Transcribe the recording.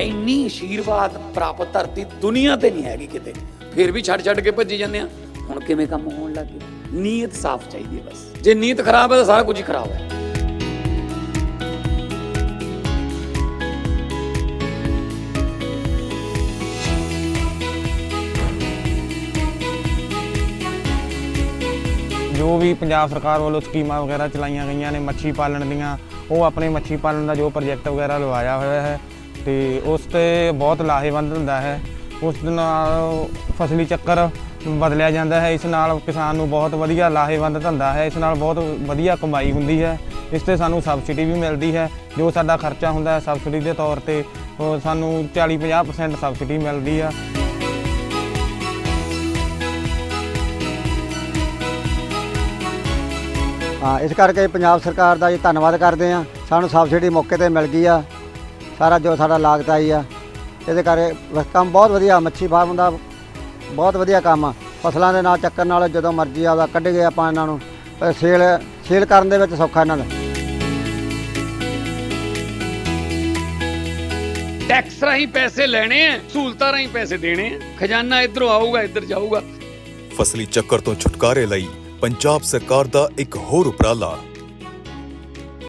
ਇੰਨੀ ਆਸ਼ੀਰਵਾਦ ਪ੍ਰਾਪਤ ਧਰਤੀ ਦੁਨੀਆ ਤੇ ਨਹੀਂ ਹੈਗੀ ਕਿਤੇ। ਫਿਰ ਵੀ ਛੱਡ ਛੱਡ ਕੇ ਭੱਜੀ ਜਾਂਦੇ ਆ। ਹੁਣ ਕਿਵੇਂ ਕੰਮ ਹੋਣ ਲੱਗੇ ਨੀਅਤ ਸਾਫ਼ ਚਾਹੀਦੀ ਹੈ ਬਸ। ਜੇ ਨੀਅਤ ਖਰਾਬ ਹੈ ਤਾਂ ਸਾਰਾ ਕੁਝ ਹੀ ਖਰਾਬ ਹੈ। ਜੋ ਵੀ ਪੰਜਾਬ ਸਰਕਾਰ ਵੱਲੋਂ ਸਕੀਮਾਂ ਵਗੈਰਾ ਚਲਾਈਆਂ ਗਈਆਂ ਨੇ ਮੱਛੀ ਪਾਲਣ ਦੀਆਂ, ਉਹ ਆਪਣੇ ਮੱਛੀ ਪਾਲਣ ਦਾ ਜੋ ਪ੍ਰੋਜੈਕਟ ਵਗੈਰਾ ਲਵਾਇਆ ਹੋਇਆ ਹੈ ਤੇ ਉਸ ਤੇ ਬਹੁਤ ਲਾਹੇਵੰਦ ਹੁੰਦਾ ਹੈ। ਉਸ ਨਾਲ ਫਸਲੀ ਚੱਕਰ ਬਦਲਿਆ ਜਾਂਦਾ ਹੈ। ਇਸ ਨਾਲ ਕਿਸਾਨ ਨੂੰ ਬਹੁਤ ਵਧੀਆ ਲਾਹੇਵੰਦ ਧੰਦਾ ਹੈ। ਇਸ ਨਾਲ ਬਹੁਤ ਵਧੀਆ ਕਮਾਈ ਹੁੰਦੀ ਹੈ। ਇਸ ਤੇ ਸਾਨੂੰ ਸਬਸਿਡੀ ਵੀ ਮਿਲਦੀ ਹੈ। ਜੋ ਸਾਡਾ ਖਰਚਾ ਹੁੰਦਾ ਹੈ ਸਬਸਿਡੀ ਦੇ ਤੌਰ ਤੇ ਸਾਨੂੰ 40-50% ਸਬਸਿਡੀ ਮਿਲਦੀ ਆ। ਇਸ ਕਰਕੇ ਪੰਜਾਬ ਸਰਕਾਰ ਦਾ ਜੀ ਧੰਨਵਾਦ ਕਰਦੇ ਆ ਸਾਨੂੰ ਸਬਸਿਡੀ ਮੌਕੇ ਤੇ ਮਿਲ ਗਈ ਆ। ਸਾਰਾ ਜੋ ਸਾਡਾ ਲਾਗਤ ਆਈ ਆ ਇਹਦੇ ਕਰਕੇ ਬਸ ਕੰਮ ਬਹੁਤ ਵਧੀਆ ਮੱਛੀ ਫਾਰਮ ਦਾ ਬਹੁਤ ਵਧੀਆ ਕੰਮ ਆ। ਫਸਲਾਂ ਦੇ ਨਾਲ ਚੱਕਰ ਨਾਲ ਜਦੋਂ ਮਰਜ਼ੀ ਆਦਾ ਕੱਢ ਗਏ ਆਪਾਂ ਇਹਨਾਂ ਨੂੰ ਪਰ ਸੇਲ ਸੇਲ ਕਰਨ ਦੇ ਵਿੱਚ ਸੌਖਾ ਇਹਨਾਂ ਦਾ। ਟੈਕਸ ਰਾਹੀਂ ਪੈਸੇ ਲੈਣੇ ਆ ਸਹੂਲਤਾਂ ਰਾਹੀਂ ਪੈਸੇ ਦੇਣੇ ਆ। ਖਜ਼ਾਨਾ ਇਧਰੋਂ ਆਊਗਾ ਇੱਧਰ ਜਾਊਗਾ। ਫਸਲੀ ਚੱਕਰ ਤੋਂ ਛੁਟਕਾਰੇ ਲਈ ਪੰਜਾਬ ਸਰਕਾਰ ਦਾ ਇੱਕ ਹੋਰ ਉਪਰਾਲਾ।